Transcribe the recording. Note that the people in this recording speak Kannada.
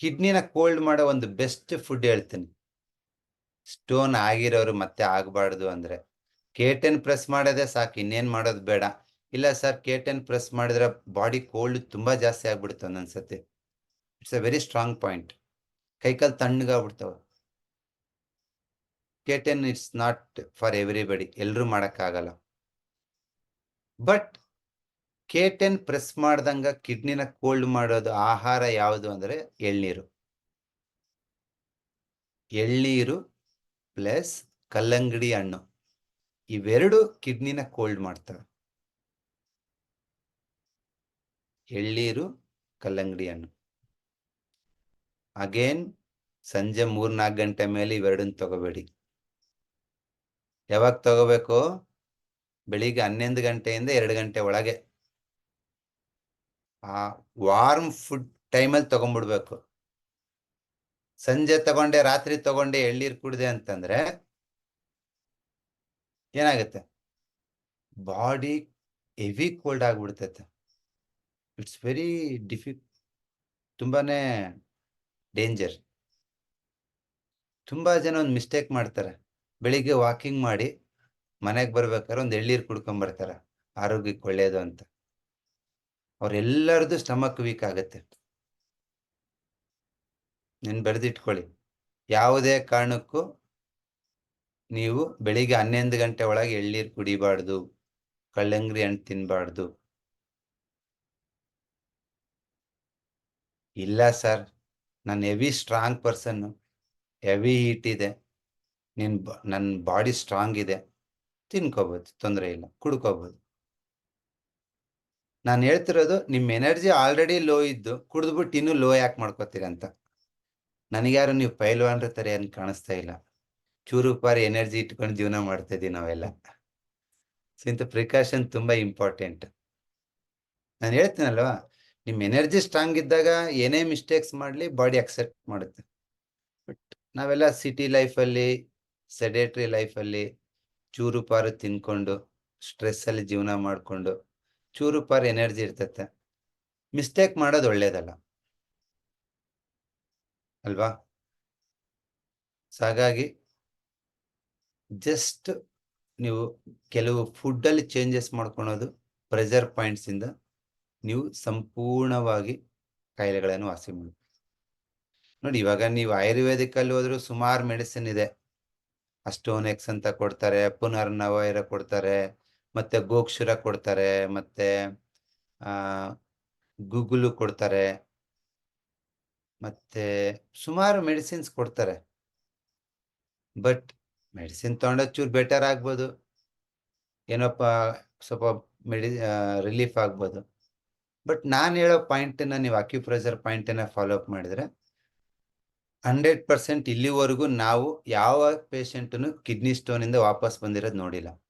ಕಿಡ್ನಿನ ಕೋಲ್ಡ್ ಮಾಡೋ ಒಂದು ಬೆಸ್ಟ್ ಫುಡ್ ಹೇಳ್ತೀನಿ. ಸ್ಟೋನ್ ಆಗಿರೋರು ಮತ್ತೆ ಆಗಬಾರ್ದು ಅಂದರೆ. ಕೇಟನ್ ಪ್ರೆಸ್ ಮಾಡೋದೇ ಸಾಕು, ಇನ್ನೇನು ಮಾಡೋದು ಬೇಡ. ಇಲ್ಲ ಸರ್, ಕೇಟನ್ ಪ್ರೆಸ್ ಮಾಡಿದ್ರೆ ಬಾಡಿ ಕೋಲ್ಡ್ ತುಂಬ ಜಾಸ್ತಿ ಆಗ್ಬಿಡುತ್ತೆ ಒಂದೊಂದ್ಸತಿ. It's a very strong point ಕೈಕಾಲು ತಣ್ಣಗಾಗ್ಬಿಡ್ತವೆ. ಕೇಟನ್ ಇಟ್ಸ್ ನಾಟ್ ಫಾರ್ ಎವ್ರಿಬಡಿ ಎಲ್ಲರೂ ಮಾಡೋಕ್ಕಾಗಲ್ಲ. ಬಟ್ ಕೇಟನ್ ಪ್ರೆಸ್ ಮಾಡ್ದಂಗ ಕಿಡ್ನಿನ ಕೋಲ್ಡ್ ಮಾಡೋದು ಆಹಾರ ಯಾವುದು ಅಂದ್ರೆ ಎಳ್ನೀರು. ಎಳ್ನೀರು ಪ್ಲಸ್ ಕಲ್ಲಂಗಡಿ ಹಣ್ಣು ಇವೆರಡು ಕಿಡ್ನಿನ ಕೋಲ್ಡ್ ಮಾಡ್ತವೆ. ಎಳ್ನೀರು, ಕಲ್ಲಂಗಡಿ ಹಣ್ಣು. ಅಗೇನ್ ಸಂಜೆ ಮೂರ್ನಾಲ್ಕು ಗಂಟೆ ಮೇಲೆ ಇವೆರಡನ್ನ ತಗೋಬೇಡಿ. ಯಾವಾಗ ತಗೋಬೇಕು? ಬೆಳಿಗ್ಗೆ ಹನ್ನೊಂದು ಗಂಟೆಯಿಂದ ಎರಡು ಗಂಟೆ ಒಳಗೆ. ಆ ವಾರ್ಮ್ ಫುಡ್ ಟೈಮಲ್ಲಿ ತಗೊಂಡ್ಬಿಡ್ಬೇಕು. ಸಂಜೆ ತಗೊಂಡೆ, ರಾತ್ರಿ ತಗೊಂಡೆ ಎಳ್ನೀರು ಕುಡ್ದೆ ಅಂತಂದ್ರೆ ಏನಾಗುತ್ತೆ? ಬಾಡಿ ಹೆವಿ ಕೋಲ್ಡ್ ಆಗ್ಬಿಡ್ತೈತೆ. ಇಟ್ಸ್ ವೆರಿ ಡಿಫಿ ತುಂಬಾನೇ ಡೇಂಜರ್. ತುಂಬಾ ಜನ ಒಂದು ಮಿಸ್ಟೇಕ್ ಮಾಡ್ತಾರೆ. ಬೆಳಿಗ್ಗೆ ವಾಕಿಂಗ್ ಮಾಡಿ ಮನೆಗೆ ಬರ್ಬೇಕಾದ್ರೆ ಒಂದು ಎಳ್ನೀರು ಕುಡ್ಕೊಂಡ್ ಬರ್ತಾರೆ ಆರೋಗ್ಯಕ್ಕೆ ಒಳ್ಳೇದು ಅಂತ. ಅವ್ರೆಲ್ಲರದು ಸ್ಟಮಕ್ ವೀಕ್ ಆಗುತ್ತೆ. ನೀನ್ ಬೆಳೆದಿಟ್ಕೊಳ್ಳಿ ಯಾವುದೇ ಕಾರಣಕ್ಕೂ ನೀವು ಬೆಳಿಗ್ಗೆ ಹನ್ನೊಂದು ಗಂಟೆ ಒಳಗೆ ಎಳ್ನೀರು ಕುಡಿಬಾರ್ದು ಕಲ್ಲಂಗಡಿ ಹಣ್ಣು ತಿನ್ಬಾರ್ದು. ಇಲ್ಲ ಸರ್, ನಾನು heavy strong person heavy heat ಇದೆ. ನಿನ್ ನನ್ನ ಬಾಡಿ ಸ್ಟ್ರಾಂಗ್ ಇದೆ. ತಿನ್ಕೋಬೋದು, ತೊಂದರೆ ಇಲ್ಲ, ಕುಡ್ಕೋಬೋದು. ನಾನು ಹೇಳ್ತಿರೋದು ನಿಮ್ಮ ಎನರ್ಜಿ ಆಲ್ರೆಡಿ ಲೋ ಇದ್ದು ಕುಡಿದ್ಬಿಟ್ಟು ಇನ್ನೂ ಲೋ ಯಾಕೆ ಮಾಡ್ಕೋತೀರ ಅಂತ. ನನಗ್ಯಾರು ನೀವು ಪೈಲ್ವಾನ್ರ ಥರ ಏನು ಕಾಣಿಸ್ತಾ ಇಲ್ಲ. ಚೂರು ಪಾರಿ ಎನರ್ಜಿ ಇಟ್ಕೊಂಡು ಜೀವನ ಮಾಡ್ತಾ ಇದೀವಿ ನಾವೆಲ್ಲ. ಸೊ ಇಂಥ ಪ್ರಿಕಾಷನ್ ತುಂಬ ಇಂಪಾರ್ಟೆಂಟ್. ನಾನು ಹೇಳ್ತೀನಲ್ವಾ ನಿಮ್ಮ ಎನರ್ಜಿ ಸ್ಟ್ರಾಂಗ್ ಇದ್ದಾಗ ಏನೇ ಮಿಸ್ಟೇಕ್ಸ್ ಮಾಡಲಿ ಬಾಡಿ ಅಕ್ಸೆಪ್ಟ್ ಮಾಡುತ್ತೆ. ಬಟ್ ನಾವೆಲ್ಲ ಸಿಟಿ ಲೈಫಲ್ಲಿ, ಸೆಡೇಟ್ರಿ ಲೈಫಲ್ಲಿ ಚೂರು ಪಾರು ತಿನ್ಕೊಂಡು, ಸ್ಟ್ರೆಸ್ಸಲ್ಲಿ ಜೀವನ ಮಾಡಿಕೊಂಡು ಚೂರು ಪರ್ ಎನರ್ಜಿ ಇರ್ತತೆ. ಮಿಸ್ಟೇಕ್ ಮಾಡೋದು ಒಳ್ಳೇದಲ್ಲ. ಅಲ್ವಾ? ಹಾಗಾಗಿ ಜಸ್ಟ್ ನೀವು ಕೆಲವು ಫುಡ್ಡಲ್ಲಿ ಚೇಂಜಸ್ ಮಾಡ್ಕೊಳೋದು ಪ್ರೆಷರ್ ಪಾಯಿಂಟ್ಸಿಂದ ನೀವು ಸಂಪೂರ್ಣವಾಗಿ ಕಾಯಿಲೆಗಳನ್ನು ವಾಸಿ ಮಾಡಿ ನೋಡಿ, ಇವಾಗ ನೀವು ಆಯುರ್ವೇದಿಕಲ್ಲಿ ಹೋದ್ರು ಸುಮಾರು ಮೆಡಿಸಿನ್ ಇದೆ. ಅಸ್ಟೋನೆಕ್ಸ್ ಅಂತ ಕೊಡ್ತಾರೆ ಪುನರ್ನವೈರ ಕೊಡ್ತಾರೆ ಮತ್ತೆ ಗೋಕ್ಷುರ ಕೊಡ್ತಾರೆ, ಮತ್ತೆ, ಆ, ಗುಗುಲು ಕೊಡ್ತಾರೆ, ಮತ್ತೆ ಸುಮಾರು ಮೆಡಿಸಿನ್ಸ್ ಕೊಡ್ತಾರೆ. ಬಟ್ ಮೆಡಿಸಿನ್ ತಗೊಂಡೋದ್ ಚೂರು ಬೆಟರ್ ಆಗ್ಬೋದು. ಏನಪ್ಪ, ಸ್ವಲ್ಪ ಮೆಡಿ ರಿಲೀಫ್ ಆಗ್ಬೋದು. ಬಟ್ ನಾನು ಹೇಳೋ ಪಾಯಿಂಟನ್ನು ನೀವು ಅಕ್ಯುಪ್ರೆಷರ್ ಪಾಯಿಂಟನ್ನು ಫಾಲೋ ಅಪ್ ಮಾಡಿದ್ರೆ ಹಂಡ್ರೆಡ್ ಪರ್ಸೆಂಟ್ ಇಲ್ಲಿವರೆಗೂ ನಾವು ಯಾವ ಪೇಷಂಟನ್ನು ಕಿಡ್ನಿ ಸ್ಟೋನಿಂದ ವಾಪಸ್ ಬಂದಿರೋದು ನೋಡಿಲ್ಲ.